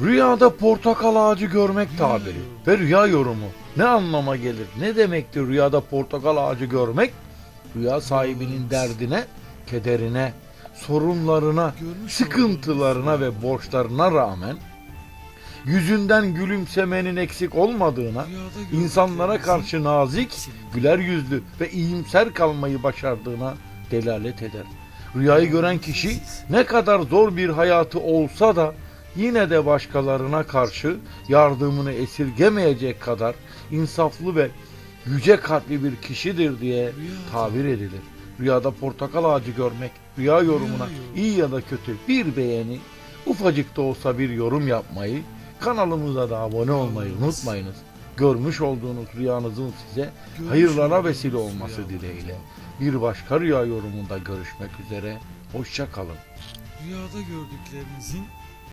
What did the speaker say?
Rüyada portakal ağacı görmek tabiri ve rüya yorumu ne anlama gelir? Ne demektir rüyada portakal ağacı görmek? Rüya sahibinin derdine, kederine, sorunlarına, sıkıntılarına ve borçlarına rağmen yüzünden gülümsemenin eksik olmadığına, insanlara karşı nazik, güler yüzlü ve iyimser kalmayı başardığına delalet eder. Rüyayı gören kişi ne kadar zor bir hayatı olsa da yine de başkalarına karşı yardımını esirgemeyecek kadar insaflı ve yüce kalpli bir kişidir diye tabir edilir. Rüyada portakal ağacı görmek, rüya yorumuna iyi ya da kötü bir beğeni, ufacık da olsa bir yorum yapmayı, kanalımıza da abone olmayı unutmayınız. Görmüş olduğunuz rüyanızın size hayırlara vesile olması dileğiyle. Bir başka rüya yorumunda görüşmek üzere. Hoşça kalın. Rüyada gördüklerinizin